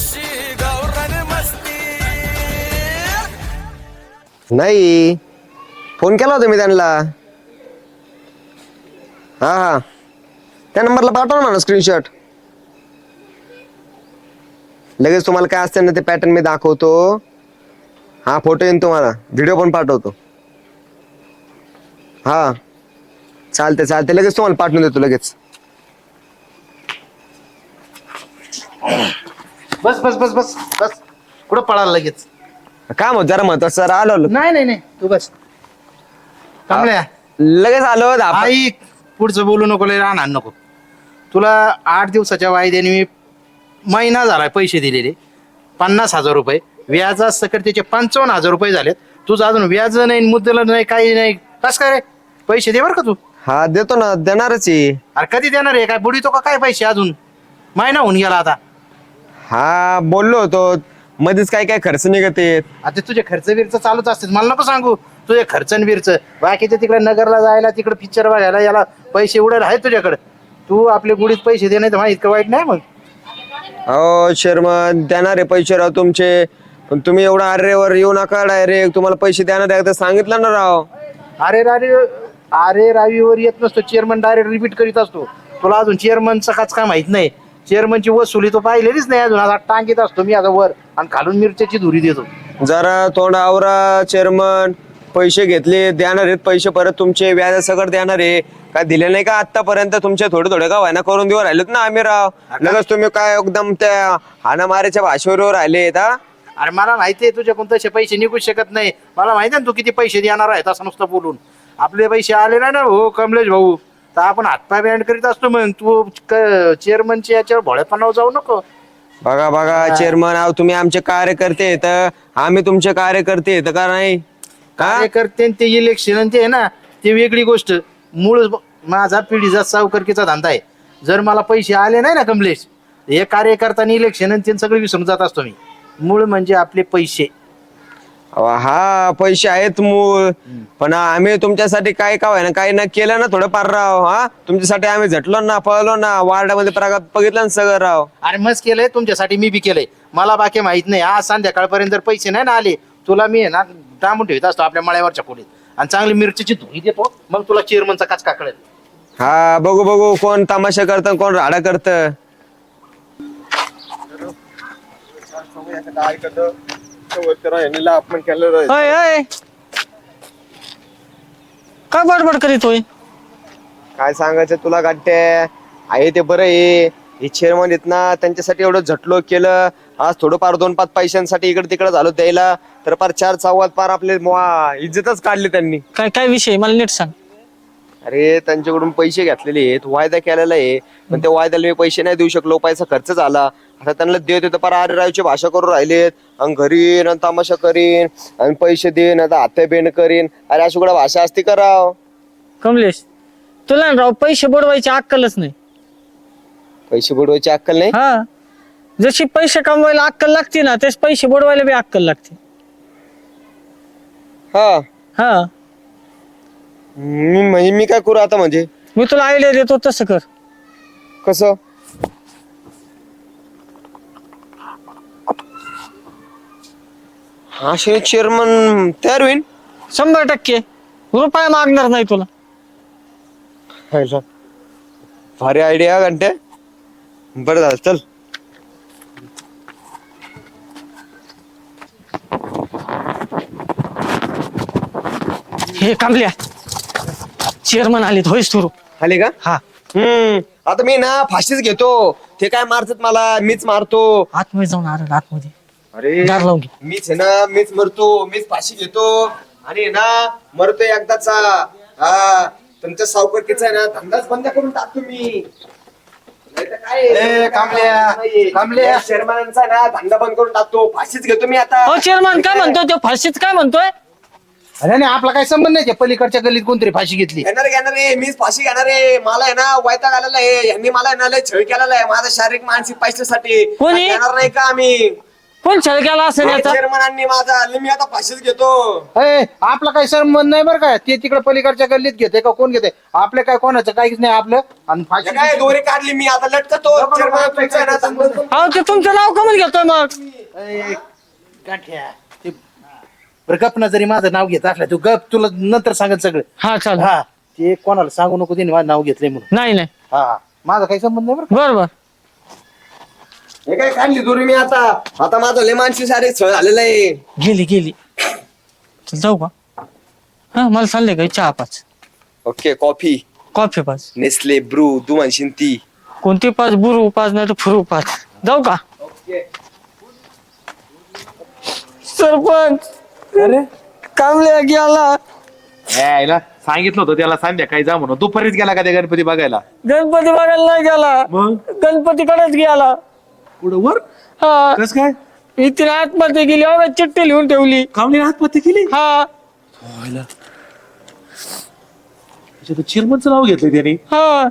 अशी गावरान मस्ती नाही. फोन केला होता मी त्यांना. हा हा. त्या नंबरला पाठवा ना स्क्रीनशॉट लगेच तुम्हाला काय असते ना ते पॅटर्न मी दाखवतो. हा फोटो येईन तुम्हाला. व्हिडिओ पण पाठवतो. हा. चालते चालते लगेच तुम्हाला पाठवून देतो लगेच. बस बस बस बस बस. कुठं पळाला लगेच? काय मग जरा महत्वाचं सर आलो आलो. नाही नाही नाही. तू बस. कमल्या लगेच आलो दहा- आई पुढचं बोलू नको लय राहणार नको. तुला आठ दिवसाच्या वायद्याने मी महिना झाला पैसे दिलेले. पन्नास हजार रुपये. व्याज सकट त्याचे पंचावन्न हजार रुपये झालेत. तुझं अजून व्याज नाही मुद्दल नाही काही नाही. कस काय रे? पैसे दे बरं का तू? हा देतो ना देणारच आहे. अरे कधी देणार आहे? काय बुडी तो का? काय पैसे अजून? महिना होऊन गेला आता. हा बोललो होतो. मध्येच काय काय खर्च निघत आहेत? आता तुझे खर्च बिर्च चालूच असतील. मला नको सांगू. तुझे खर्च आणि बिर्च. बाकीचे तिकडे नगरला जायला तिकडे पिक्चर बघायला याला पैसे उडायला आहेत तुझ्याकडे. तू आपले गुडीत पैसे दे नाही तर मला इतकं वाईट नाही मग. हो शर्मन देणार आहे पैसे राव तुमचे. पण तुम्ही एवढा अरेवर येऊ नका डायरेक्ट. तुम्हाला पैसे देणार आहे एकदा सांगितलं ना राव. अरे रारे अरे रावीवर येत नसतो. चेअरमन डायरेक्ट रिपीट करीत असतो. तुला अजून चेअरमनचं काच काय माहीत नाही. चेअरमनची वसुली तो पाहिलेलीच नाही अजून. आता टांगीत असतो मी आता वर आणि खालून मिरच्याची धुरी देतो. जरा तोंड आवरा चेअरमन. पैसे घेतले देणार आहेत पैसे परत तुमचे. व्याज सगळं देणार आहे. काय दिले नाही का आतापर्यंत तुमचे? थोडे थोडे का व्हायना करून देऊ राहिलेत ना आम्ही राव? लगेच तुम्ही काय एकदम त्या हाना मारायच्या भाषेवर राहिलेत हा? अरे मला माहिती आहे तुझ्याकडून तसे पैसे निघू शकत नाही. मला माहिती आहे ना तू किती पैसे देणार आहे असं नुसतं बोलून. आपले पैसे आले नाही ना हो कमलेश भाऊ? तर आपण हातपाय बँड करीत असतो मग तू चेअरमनच्या याच्यावर भोळेपणावर जाऊ नको. बघा बघा चेअरमन आहो तुम्ही आमचे कार्यकर्ते आहेत आम्ही तुमचे कार्यकर्ते आहेत का नाही? का? कार्यकर्ते आणि ते इलेक्शन आणि ते आहे ना ते वेगळी गोष्ट. मूळ माझा पिढीचा सावकारकीचा धंदा आहे. जर मला पैसे आले नाही ना कमलेश हे कार्यकर्ता आणि इलेक्शन आणि ते सगळं विसरून जात असतो मी. मूळ म्हणजे आपले पैसे. अहो, हा पैसे आहेत मूळ. पण आम्ही तुमच्यासाठी काय का ना काही ना केलं ना थोडं फार राव हा? तुमच्यासाठी आम्ही झटलो ना पळलो ना वार्डामध्ये प्रगात बघितलं ना सगळं राव. अरे मस्त केलंय तुमच्यासाठी मी बी केलंय. मला बाकी माहीत नाही. आज संध्याकाळपर्यंत जर पैसे नाही ना आले तुला मी आहे ना टांबून ठेवत असतो आपल्या मळ्यावरच्या खोलीत. आणि चांगली मिरचीची धुई देतो मग तुला चेअरमनचा काचका कळेल. हा बघू बघू कोण तमाशा करत कोण राडा करत? अय अय काय बडबड करीत होय? काय सांगायचं तुला गाठ्या? आहे ते बरं आहे. हे चेअरमन आहेत ना त्यांच्यासाठी एवढं झटलो केलं. आज थोडंफार दोन पाच पैशांसाठी इकडे तिकडे झालो द्यायला तर फार चार चौवात पार आपले मुआ- इज्जतच काढली त्यांनी. काय काय विषय मला नीट सांग. अरे त्यांच्याकडून पैसे घेतलेले आहेत वायदा केलेला आहे पण त्या वायद्याला मी पैसे नाही देऊ शकलो पैसा खर्च झाला. आता त्यांना देत होतं पर अरे रावची भाषा करून राहिलेत. आणि घरी आणि तमाशा करीन आणि पैसे देईन आता हाते बेंड करीन. अरे अशी कुठं भाषा असती का राव? कमलेश तुला ना राव पैसे बुडवायची अक्कलच नाही. पैसे बुडवायची अक्कल नाही? हा. जशी पैसे कमवायला अक्कल लागते ना तेच पैसे बुडवायला बी अक्कल लागते. हा. हा. मी म्हणजे मी काय करू आता म्हणजे? मी तुला आयडिया देतो तसं कर. कसं? हा चेअरमन तयार होईन? शंभर टक्के. रुपये मागणार नाही तुला. हायला. भारी आयडिया घंटे. बरं झालं चल. हे कामल्या चेअरमन आलेत होय सुरू. आले का? हा. हम्म. आता मी ना फाशीच घेतो. ते काय मारतात मला मीच मारतो. आतमध्ये जाऊन आर आतमध्ये. अरे दार लावून घे. मीच आहे ना मीच मरतो मीच फाशी घेतो. आणि आहे ना मरतो एकदाचा. हा तुमच्या सावकारकीचा आहे ना धंदाच बंद करून टाकतो मी. नाहीतर काय? आहे? ए, कामल्या, कामल्या. या शर्मांचा ना धंदा बंद करून टाकतो. फाशीच घेतो मी आता. हो चेअरमन काय म्हणतोय? तो फाशीच काय म्हणतोय? अरे नाही आपला काही संबंध नाही त्या पलीकडच्या गल्लीत कोणतरी फाशी घेतली. घेणार घेणार आहे मीच फाशी घेणार आहे. मला आहे ना वैताग आलेला आहे. यांनी मला आहे ना लय छळ केलेला आहे. माझा शारीरिक मानसिक पैशासाठी. कोणी? घेणार नाही का आम्ही? कोण छळ केला असेल याचा? चेअरमनांनी माझा मी आता फाशीच घेतो. ए, आपला काही संबंध नाही बरं काय ते तिकडे पलीकडच्या गल्लीत घेते का कोण घेते? आपलं काय कोणाचं काहीच नाही आपलं. आणि फाशी हे काय दोरी काढली मी. आता लटकतो. चेअरमन तुमचं आहे ना. अहो ते तुमचं नाव कमून घेतोय मग? गांठ्या. ते बरं गप ना जरी माझं नाव घेत असलं तू गप तुला नंतर सांगत सगळं. हा चाल हा ते कोणाला सांगू नको त्यांनी माझं नाव घेतलंय म्हणून. नाही नाही. हा माझा काही संबंध नाही बरं बर बर. हे काय काढली दोरी मी आता? आता माझं लय मानसी सारे छळ झालेलं आहे. गेली गेली. चल जाऊ का? हा मला चाललंय का? चहा पाच. Okay coffee. कॉफी पाच. नेस्ले ब्रू तू म्हणशील ती कोणती पाच? बुरू पाच नाही तर फुरू पाच. जाऊ का? सरपंच! अरे. कामल्या गेला. यायला सांगितलं होतं त्याला संध्याकाळी जा म्हणून. दुपारीच गेला का ते गणपती बघायला? गणपती बघायला नाही गेला. मग? गणपतीकडेच गेला. पुढं वर? हा. कस काय? इथे आतमध्ये गेली अहो चिठ्ठी लिहून ठेवली. कामली आत्महत्या केली? हा. चिरमनचं नाव घेतलं त्याने. हा.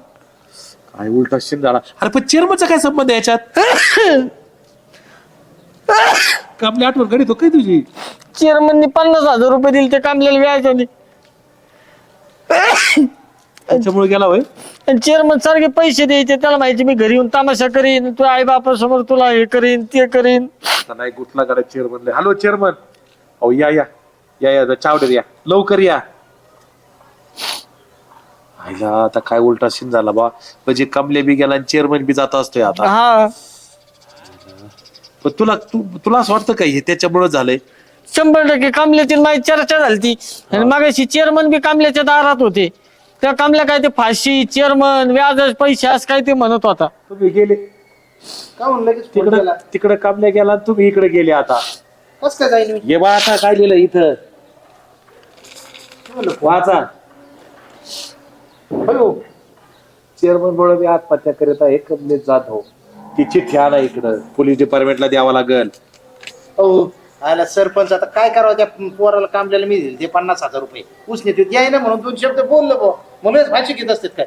काय उलटा शिन झाला. अरे पण चिरमनचा काय संबंध आहे याच्यात? कामली आठवण गडी तो काय तुझी? चेअरमननी पन्नास हजार रुपये दिले ते कामल्याला व्याजाने त्याच्यामुळे गेला होय? चेअरमन सारखे पैसे द्यायचे त्याला माहिती मी घरी येऊन तमाशा करीन तू आई बापासमोर तुला हे करीन ते करीन. आता नाही कुठला गाडा चेअरमन हॅलो चेअरमन. अहो या या. या या चावडेर या. लवकर या. आईला आता काय उलटा सीन झाला बा. म्हणजे कमले बी गेला आणि चेअरमन बी जात असतोय आता. हा. पण तुला तू तुला असं वाटतं का हे त्याच्यामुळे झालंय? शंभर टक्के कामल्याची माझी चर्चा झाली आणि मागाशी चेअरमन बी कामल्याच्या दारात होते. त्या कामल्या काय ते फाशी चेअरमन व्याज पैसे असं काय ते म्हणत होता. तुम्ही गेले. का लगेच फोन तिकडं केला? तिकडे कमल्या गेला तुम्ही इकडे गेले आता. कस काय मी? ये बा आता काय लिहिलं इथं? वाचा. हॅलो. चेअरमन मुळे मी आत्महत्या करीत आहे. कमलेश जाधव. ती चिठ्ठी आणा इकडं. पोलीस डिपार्टमेंटला द्यावा लागल. हो आला सरपंच आता काय करावं? त्या पोराला कामल्याला मी दिले ते पन्नास हजार रुपये. उसने ते द्याय ना म्हणून दोन शब्द बोललो बो म्हणूनच भाषी घेत असतात काय?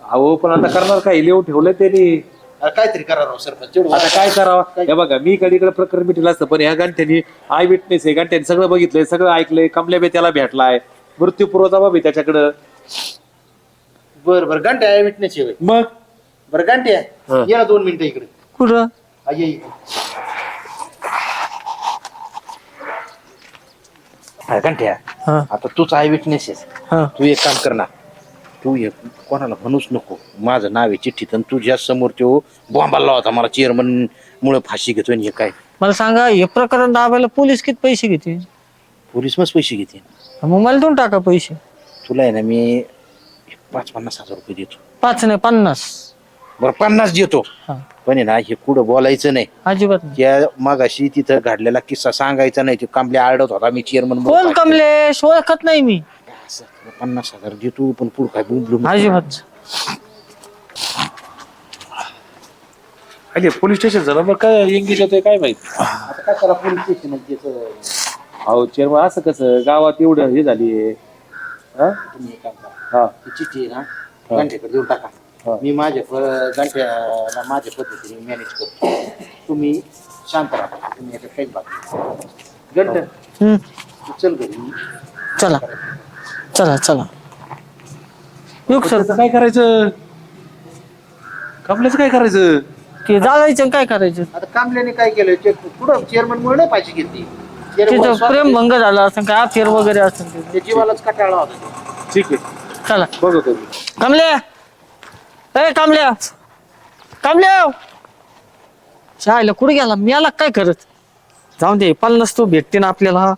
अहो पण आता करणार काय? लिहून ठेवलं त्यांनी. अरे काहीतरी करा राव सरपंच तेवढं आता काय करावं? हे बघा मी इकडे इकडे प्रकरण मिटेल असतं पण ह्या घंट्यानी आय विटनेस आहे घंट्यानी सगळं बघितलंय सगळं ऐकलंय कमल्या बे त्याला भेटलाय मृत्यूपूर्व जबाब आहे त्याच्याकडं. बर बर घंटे आहे विटनेस होय. मग? बरं घंटे हा. ये ना दोन मिनिटं इकडे. कुठं? आ, ये इकडे. हा, हा. आता तूच आय विटनेस आहेस. हा. तू एक काम कर ना. तू एक कोणाला म्हणूच नको. माझं नाव आहे चिठ्ठीत आणि तुझ्या समोर तो बॉम्बाला होता मला चेअरमन मुळे फाशी घेतोय आणि हे काय? मला सांगा हे प्रकरण दाबायला पोलीस किती पैसे घेते? पोलीस मग पैसे घेते. मग मला देऊन टाका पैसे. तुला आहे ना मी पाच पन्नास हजार रुपये देतो. पाच नाही पन्नास. बरं पन्नास देतो. हा. पण आहे ना हे कुठं बोलायचं नाही. अजिबात नाही. त्या मागाशी तिथं घडलेला किस्सा सांगायचा नाही. ते कांबल्या आडत होता मी चेअरमन कोण कमलेश ओळखत नाही मी. पन्नास हजार देतो पण पुढं काय बुंबलून अजिबात. अरे पोलीस स्टेशन झालं. मग काय इंग्लिश होतंय काय माहीत? आता काय करा पोलीस स्टेशन त्याचं अहो चेअरमन असं कसं? गावात एवढं हे झाली हा? ती चिठ्ठी आहे ना देऊन टाका. हा. मी माझ्या प- गंठ्याला माझ्या पद्धतीने मॅनेज करतो. तुम्ही शांत राहा. तुम्ही याच्यात काहीच बाकी गंठ हम्म. तू चल घरी. चला. चला चला. युग सर. त्याचं काय करायचं? कमल्याचं काय करायचं? ते जाळायचं आणि काय करायचं? आता कामल्याने काय केलं? ते पुढं चेअरमन मुळे नाही पाहिजे घेतली प्रेम भंग झाला असं काय अफेअर वगैरे असं त्या जीवालाच कटाळा होता. तो. ठीक आहे. चला. बघतो मी. कमल्या! ए कमल्या कमल्या शाळेला कुठे गेला? मी आला काय करत? जाऊन दे पन्नास तो भेटते ना आपल्याला.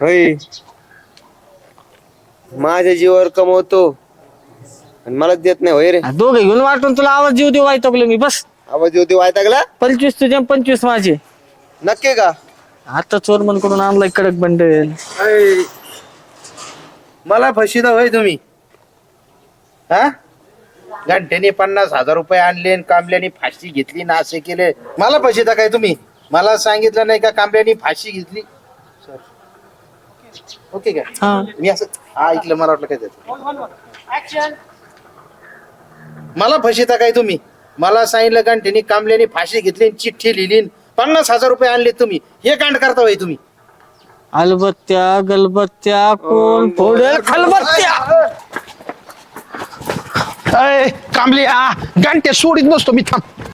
होय. माझ्या जीवावर कमवतो. आणि मलाच देत नाही होय रे. दोघे घेऊन वाटून तुला आवाज जीव देऊ वायतकलो मी बस. आवाज येऊ दे वायतागला? पंचवीस तुझे आणि पंचवीस माझे. नक्की का? आता चोरमनकडून आणलाय कडक बंडल. मला फशीदा होय तुम्ही. हा? घंट्याने पन्नास हजार रुपये आणले आणि कांबल्याने फाशी घेतली ना असे केले. मला फशीदा काय तुम्ही? मला सांगितलं नाही का कांबल्याने फाशी घेतली? ओके का? मी असं हा ऐकलं मला वाटलं काय त्याचं. मला फशीदा काय तुम्ही? मला सांगितलं गांठ्यानी कामल्याने फाशी घेतली आणि चिठ्ठी लिहिली पन्नास हजार रुपये आणले तुम्ही. हे कांड करता होय तुम्ही. अलबत्त्या गलबत्त्या कोण फोडेल खलबत्त्या! अय, कांबले आ गांठ्या सोडीत नसतो मी थांब.